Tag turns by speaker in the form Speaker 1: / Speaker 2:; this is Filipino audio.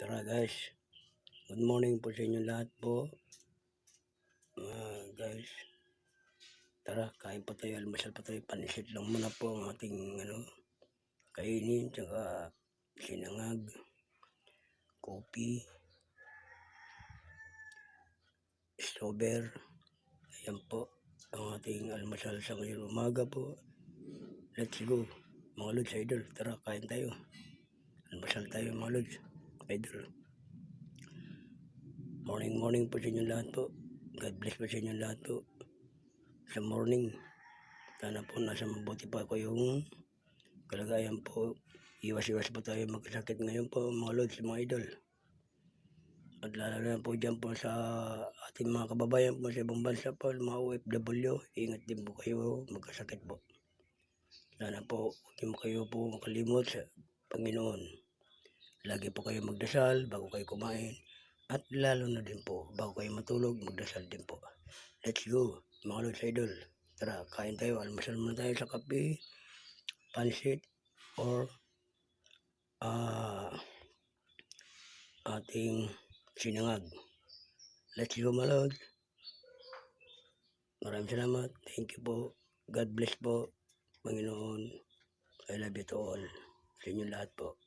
Speaker 1: Tara guys. Good morning po sa inyo lahat po. Mga guys. Tara, kain pa tayo. Almasal pa tayo. Panisit lang muna po ang ating ano, kainin. Tsaka sinangag. Kopi. Strawberry. Ayan po. Ang ating almasal sa ngayon umaga po. Let's go. Mga lods, idol. Tara, kain tayo. Almasal tayo mga lods. Idol. Morning, morning po sa inyo lahat po. God bless po sa inyo lahat po. Sa morning, sana po nasa mabuti pa ko yung kalagayan po. Iwas-iwas po tayo magkasakit ngayon po mga lods, mga idol. At lalo na po dyan po sa ating mga kababayan po sa ibang bansa po, mga OFW. Ingat din po kayo, magkasakit po. Sana po, huwag kayo po makalimot sa Panginoon. Lagi po kayo magdasal bago kayo kumain. At lalo na din po, bago kayo matulog, magdasal din po. Let's go, mga Lods Idol. Tara, kain tayo. Almasal muna tayo sa kape, pansit, or ah ating sinangag. Let's go, mga Lods. Maraming salamat. Thank you po. God bless po. Panginoon. I love you to all. Sa inyo lahat po.